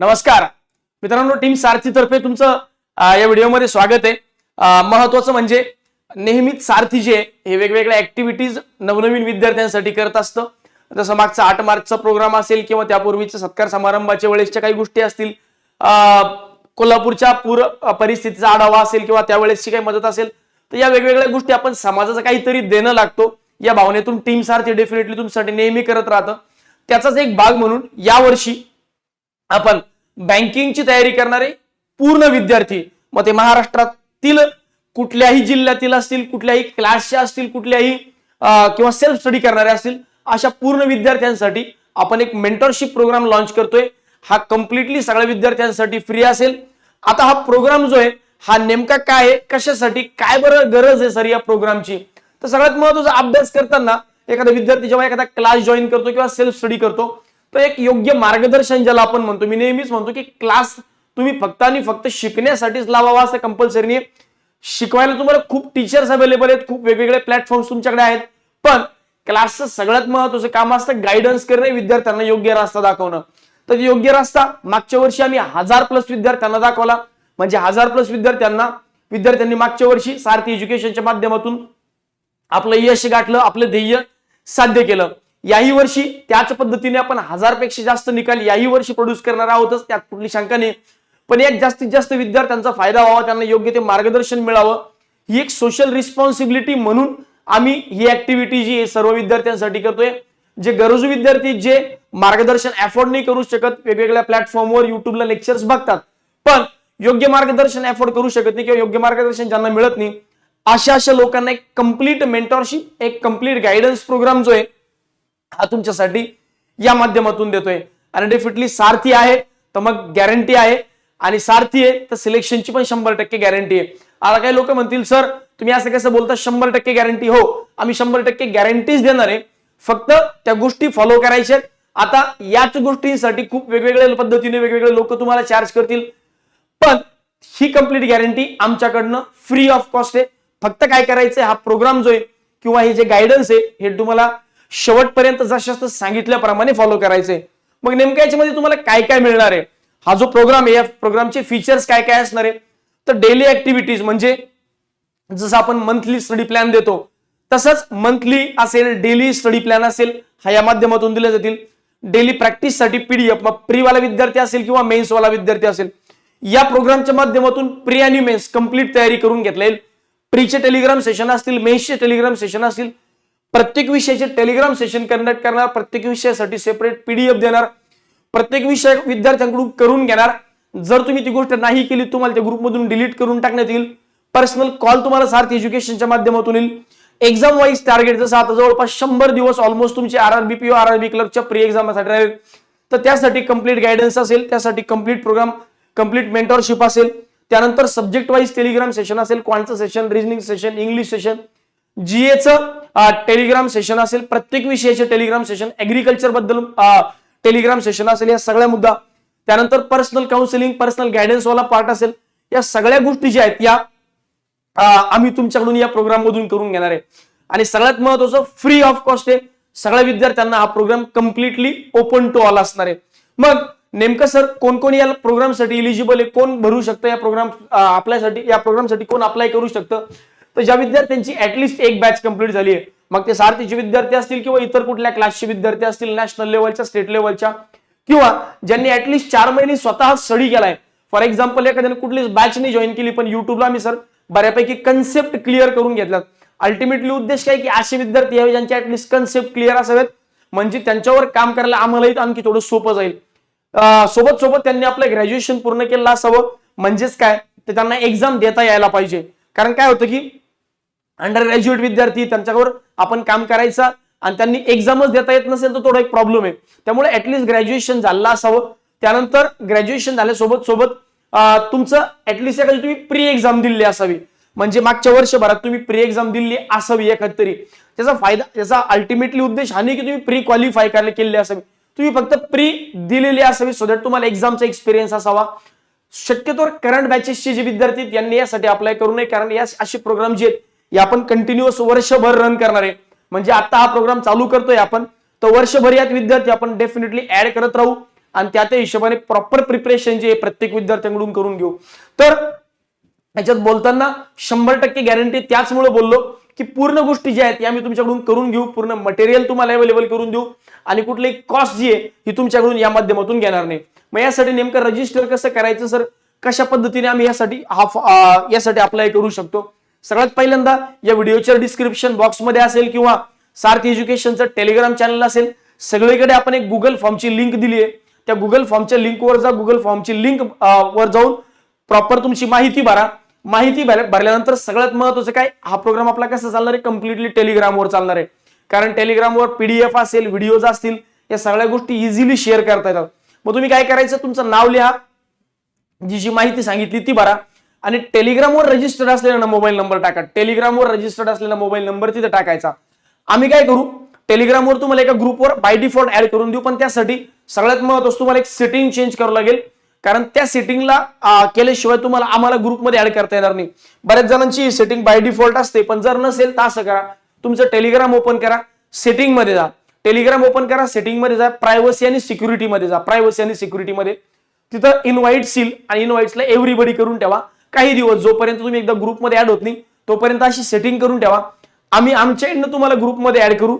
नमस्कार. मित्रांनो टीम सारथी तर्फे तुमचं या व्हिडिओमध्ये स्वागत आहे. महत्वाचं म्हणजे नेहमीच सारथी जे आहे, हे वेगवेगळ्या ऍक्टिव्हिटीज नवनवीन विद्यार्थ्यांसाठी करत असतं. जसं मागचा आठ मार्चचा प्रोग्राम असेल किंवा त्यापूर्वीच्या सत्कार समारंभाच्या वेळेसच्या काही गोष्टी असतील कोल्हापूरच्या पूर परिस्थितीचा आढावा असेल किंवा त्यावेळेसची काही मदत असेल तर या वेगवेगळ्या गोष्टी आपण समाजाचं काहीतरी देणं लागतो. या भावनेतून टीम सारथी डेफिनेटली तुमच्यासाठी नेहमी करत राहतं. त्याचाच एक भाग म्हणून यावर्षी आपण बँकिंगची तयारी करणारे पूर्ण विद्यार्थी मग ते महाराष्ट्रातील कुठल्याही जिल्ह्यातील असतील कुठल्याही क्लासच्या असतील कुठल्याही किंवा सेल्फ स्टडी करणारे असतील अशा पूर्ण विद्यार्थ्यांसाठी आपण एक मेंटरशिप प्रोग्राम लॉन्च करतोय. हा कम्प्लिटली सगळ्या विद्यार्थ्यांसाठी फ्री असेल. आता हा प्रोग्राम जो आहे हा नेमका काय आहे कशासाठी काय बरं गरज आहे सर या प्रोग्रामची तर सगळ्यात महत्त्वाचा अभ्यास करताना एखादा विद्यार्थी जेव्हा एखादा क्लास जॉईन करतो किंवा सेल्फ स्टडी करतो तर एक योग्य मार्गदर्शन ज्याला आपण म्हणतो. मी नेहमीच म्हणतो की क्लास तुम्ही फक्त आणि फक्त शिकण्यासाठीच लावावा असं कंपल्सरी नाही शिकवायला तुम्हाला खूप टीचर्स अवेलेबल आहेत खूप वेगवेगळे प्लॅटफॉर्म तुमच्याकडे आहेत. पण क्लासचं सगळ्यात महत्वाचं काम असतं गायडन्स करणे विद्यार्थ्यांना योग्य रास्ता दाखवणं. तर योग्य रास्ता मागच्या वर्षी आम्ही हजार प्लस विद्यार्थ्यांना दाखवला. म्हणजे हजार प्लस विद्यार्थ्यांना विद्यार्थ्यांनी मागच्या वर्षी सारथी एज्युकेशनच्या माध्यमातून आपलं यश गाठलं आपलं ध्येय साध्य केलं. याही वर्षी त्याच पद्धतीने आपण हजारपेक्षा जास्त निकाल याही वर्षी प्रोड्यूस करणार आहोतच त्यात कुठली शंका नाही. पण एक जास्तीत जास्त विद्यार्थ्यांचा फायदा व्हावा त्यांना योग्य ते मार्गदर्शन मिळावं. ही एक सोशल रिस्पॉन्सिबिलिटी म्हणून आम्ही ही ऍक्टिव्हिटी जी सर्व विद्यार्थ्यांसाठी करतोय. जे गरजू विद्यार्थी जे मार्गदर्शन अफोर्ड नाही करू शकत वेगवेगळ्या प्लॅटफॉर्मवर युट्यूबला लेक्चर्स बघतात. पण योग्य मार्गदर्शन अफोर्ड करू शकत नाही किंवा योग्य मार्गदर्शन ज्यांना मिळत नाही अशा अशा लोकांना एक कंप्लीट मेंटॉरशिप एक कंप्लीट गायडन्स प्रोग्राम जो आहे हा तुमच्यासाठी या माध्यमातून देतोय. आणि डेफिनेटली सारथी आहे तर मग गॅरंटी आहे. आणि सारथी आहे तर सिलेक्शनची पण शंभर टक्के गॅरंटी आहे. आता काही लोक म्हणतील सर तुम्ही असं कसं बोलता शंभर टक्के गॅरंटी हो आम्ही शंभर टक्के गॅरंटीज देणार आहे. फक्त त्या गोष्टी फॉलो करायच्या आता याच गोष्टींसाठी खूप वेगवेगळ्या पद्धतीने वेगवेगळे लोक तुम्हाला चार्ज करतील. पण ही कंप्लीट गॅरंटी आमच्याकडनं फ्री ऑफ कॉस्ट आहे. फक्त काय करायचंय हा प्रोग्राम जो आहे किंवा हे जे गायडन्स आहे हे तुम्हाला शेवटपर्यंत जशास्त सांगितल्याप्रमाणे फॉलो करायचे. मग नेमक्या याच्यामध्ये तुम्हाला काय काय मिळणार आहे? हा जो प्रोग्राम आहे या प्रोग्रामचे फीचर्स काय काय असणार आहे? तर डेली ऍक्टिव्हिटीज म्हणजे जसं आपण मंथली स्टडी प्लॅन देतो तसंच मंथली असेल डेली स्टडी प्लॅन असेल हा या माध्यमातून दिले जातील. डेली प्रॅक्टिससाठी पीडीएफ मग प्रीवाला विद्यार्थी असेल किंवा मेन्सवाला विद्यार्थी असेल या प्रोग्रामच्या माध्यमातून प्री आणि मेन्स कंप्लीट तयारी करून घेतला येईल प्रीचे टेलिग्राम सेशन असतील मेन्सचे टेलिग्राम सेशन असतील प्रत्येक विषयाचे टेलिग्राम सेशन कंडक्ट करणार प्रत्येक विषयासाठी सेपरेट पीडीएफ देणार प्रत्येक विषय विद्यार्थ्यांकडून करून घेणार. जर तुम्ही ती गोष्ट नाही केली तुम्हाला त्या ग्रुपमधून डिलीट करून टाकण्यात येईल. पर्सनल कॉल तुम्हाला सार्थ एज्युकेशनच्या माध्यमातून येईल. एक्झाम वाईज टार्गेट जसं आता जवळपास शंभर दिवस ऑलमोस्ट तुमचे R R B P R R B क्लर्कच्या प्री एक्झामसाठी राहील. तर त्यासाठी कंप्लीट गायडन्स असेल त्यासाठी कंप्लीट प्रोग्राम कंप्लीट मेंटॉरशिप असेल. त्यानंतर सब्जेक्ट वाईज टेलिग्राम सेशन असेल क्वांटचं session reasoning session English session जीएचं Telegram session असेल प्रत्येक विषयाचे टेलिग्राम सेशन ऍग्रिकल्चरबद्दल टेलिग्राम सेशन असेल या सगळ्या मुद्दा. त्यानंतर पर्सनल काउन्सिलिंग पर्सनल गायडन्स वाला पार्ट असेल या सगळ्या गोष्टी ज्या आहेत या आम्ही तुमच्याकडून या प्रोग्राम मधून करून घेणार आहे. आणि सगळ्यात महत्वाचं फ्री ऑफ कॉस्ट आहे. सगळ्या विद्यार्थ्यांना हा programme completely open to all असणार आहे. मग नेमकं सर कोण कोण या प्रोग्रामसाठी इलिजिबल आहे? कोण भरू शकतं या प्रोग्राम आपल्यासाठी या प्रोग्रामसाठी कोण अप्लाय करू शकतं? तर ज्या विद्यार्थ्यांची ऍटलिस्ट एक बॅच कंप्लीट झाली आहे मग ते सारथीचे विद्यार्थी असतील किंवा इतर कुठल्या क्लासचे विद्यार्थी असतील नॅशनल लेवलच्या स्टेट लेवलच्या किंवा ज्यांनी ऍटलिस्ट चार महिने स्वतः स्टडी केलाय. फॉर एक्झाम्पल एखाद्याने कुठलीच बॅच नाही जॉईन केली पण युट्यूबला मी सर बऱ्यापैकी कन्सेप्ट क्लिअर करून घेतल्यात अल्टिमेटली उद्देश काय की असे विद्यार्थी यावे ज्यांचे ऍटलिस्ट कन्सेप्ट क्लिअर असावेत म्हणजे त्यांच्यावर काम करायला आम्हालाही आणखी थोडं सोपं जाईल. सोबत सोबत त्यांनी आपलं ग्रॅज्युएशन पूर्ण केलं असावं. म्हणजेच काय? तर त्यांना एक्झाम देता यायला पाहिजे. कारण काय होतं की अंडर ग्रॅज्युएट विद्यार्थी त्यांच्यावर आपण काम करायचं आणि त्यांनी एक्झामच देता येत नसेल तर थोडा एक प्रॉब्लेम आहे. त्यामुळे ऍटलिस्ट ग्रॅज्युएशन झालं असावं. त्यानंतर ग्रॅज्युएशन झाल्यासोबत सोबत तुमचं ऍटलिस्ट एखादी तुम्ही प्री एक्झाम दिली असावी. म्हणजे मागच्या वर्षभरात तुम्ही प्री एक्झाम दिली असावी एखाद तरी त्याचा फायदा त्याचा अल्टिमेटली उद्देश हा नाही की तुम्ही प्री क्वालिफाय करायला केलेली असावी. तुम्ही फक्त प्री दिलेली असावी सो दॅट तुम्हाला एक्झामचा एक्सपिरियन्स असावा. शक्यतो करंट बॅचेसचे जे विद्यार्थी आहेत, यांनी यासाठी अप्लाय करू नये कारण या असे प्रोग्राम जे आहेत या आपण कंटिन्युअस वर्षभर रन करणार आहे. म्हणजे आता हा प्रोग्राम चालू करतोय आपण. तर वर्षभर यात विद्यार्थी आपण डेफिनेटली ऍड करत राहू. आणि त्या त्या हिशोबाने प्रॉपर प्रिपरेशन जे प्रत्येक विद्यार्थ्यांकडून करून घेऊ. तर याच्यात बोलताना शंभर टक्के गॅरंटी त्याचमुळे बोललो की पूर्ण गोष्टी ज्या आहेत या मी तुमच्याकडून करून घेऊ. पूर्ण मटेरियल तुम्हाला अवेलेबल करून देऊ. आणि कुठली कॉस्ट जी आहे ही तुमच्याकडून या माध्यमातून घेणार नाही. मग यासाठी नेमकं रजिस्टर कसं करायचं सर कशा पद्धतीने आम्ही यासाठी हा यासाठी अप्लाय करू शकतो? सगळ्यात पहिल्यांदा या व्हिडिओच्या डिस्क्रिप्शन बॉक्समध्ये असेल किंवा सार्थ एज्युकेशनचं टेलिग्राम चॅनल असेल सगळीकडे आपण एक गुगल फॉर्मची लिंक दिली आहे. त्या गुगल फॉर्मच्या लिंकवर जा गुगल फॉर्मची लिंक वर जाऊन प्रॉपर तुमची माहिती भरा. माहिती भर- भरल्यानंतर सगळ्यात महत्वाचं काय? हा प्रोग्राम आपला कसा चालणार आहे? कम्प्लिटली टेलिग्रामवर चालणार आहे. कारण टेलिग्रामवर पीडीएफ असेल व्हिडिओज असतील या सगळ्या गोष्टी इझिली शेअर करता येतात. मग तुम्ही काय करायचं? तुमचं नाव लिहा. जी जी माहिती सांगितली ती भरा. आणि टेलिग्रामवर रजिस्टर्ड असलेला मोबाईल नंबर टाका. टेलिग्रामवर रजिस्टर्ड असलेला मोबाईल नंबर तिथे टाकायचा. आम्ही काय करू? टेलिग्रामवर तुम्हाला एका ग्रुपवर बाय डिफॉल्ट ऍड करून देऊ पण त्यासाठी सगळ्यात महत्वाचं तुम्हाला एक सेटिंग चेंज करावं लागेल. कारण त्या सेटिंगला केल्याशिवाय तुम्हाला आम्हाला ग्रुपमध्ये ऍड करता येणार नाही. बऱ्याच जणांची सेटिंग बाय डिफॉल्ट असते पण जर नसेल तर असं करा. तुमचं टेलिग्राम ओपन करा सेटिंगमध्ये जा. टेलिग्राम ओपन करा सेटिंगमध्ये जा प्रायव्हसी आणि सिक्युरिटी मध्ये जा. प्रायव्हसी आणि सिक्युरिटी मध्ये. तिथं इन्व्हाइट सील आणि इन्व्हाइट्सला एव्हरीबडी करून ठेवा. काही दिवस जोपर्यंत तुम्ही एकदा ग्रुपमध्ये ऍड होत नाही तोपर्यंत अशी सेटिंग करून ठेवा. आम्ही आमच्या इकडनं तुम्हाला ग्रुपमध्ये ऍड करू.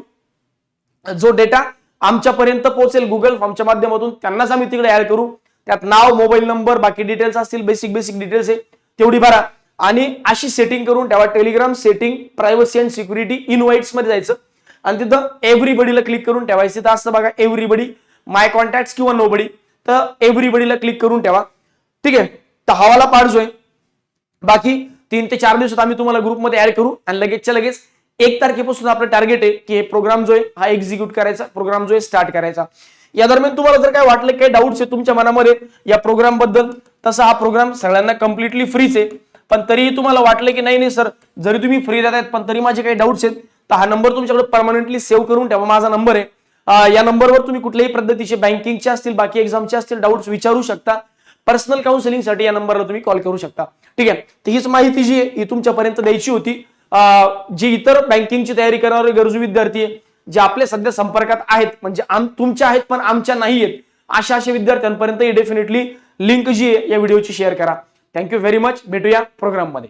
जो डेटा आमच्यापर्यंत पोहोचेल गुगल फॉर्मच्या माध्यमातून त्यांनाच आम्ही तिकडे ऍड करू. त्यात नाव मोबाईल नंबर बाकी डिटेल्स असतील बेसिक बेसिक डिटेल्स आहे तेवढी भरा. आणि अशी सेटिंग करून ठेवा. Telegram setting privacy and security इनवाइट्समध्ये जायचं. आणि तिथं एव्हरीबडीला क्लिक करून ठेवायचं. तर असतं बघा एव्हरीबडी माय कॉन्टॅक्ट किंवा नोबडी तर एव्हरीबडीला क्लिक करून ठेवा. ठीक आहे? तर हवाला पाठ जो आहे बाकी तीन ते चार दिवसात आम्ही तुम्हाला ग्रुपमध्ये ऍड करू आणि लगेचच्या लगेच एक तारखेपासून आपलं टार्गेट आहे की हे प्रोग्राम जो आहे हा एक्झिक्यूट करायचा प्रोग्राम जो आहे स्टार्ट करायचा. या दरम्यान तुम्हाला जर काय वाटलं काही डाऊट्स आहे तुमच्या मनामध्ये या प्रोग्रामबद्दल तसा हा प्रोग्राम सगळ्यांना कम्प्लिटली फ्रीच आहे. पण तरीही तुम्हाला वाटलं की नाही नाही सर जरी तुम्ही फ्री राहत आहेत पण तरी माझे काही डाऊट्स आहेत तर हा नंबर तुमच्याकडे परमनंटली सेव्ह करून ठेवा. माझा नंबर आहे. या नंबरवर तुम्ही कुठल्याही पद्धतीचे बँकिंगचे असतील बाकी एक्झामचे असतील डाऊट्स विचारू शकता. पर्सनल काउन्सिलिंगसाठी या नंबरला तुम्ही कॉल करू शकता. ठीक आहे? तर हीच माहिती जी आहे ही तुमच्यापर्यंत द्यायची होती. जी जे इतर बँकिंगची तयारी करणारे गरजू विद्यार्थी आहे जे आपले सध्या संपर्कात आहेत म्हणजे तुमच्या आहेत पण आमच्या नाही आहेत अशा अशा विद्यार्थ्यांपर्यंत डेफिनेटली लिंक जी आहे या व्हिडिओची शेअर करा. थँक्यू व्हेरी मच भेटूया प्रोग्राममध्ये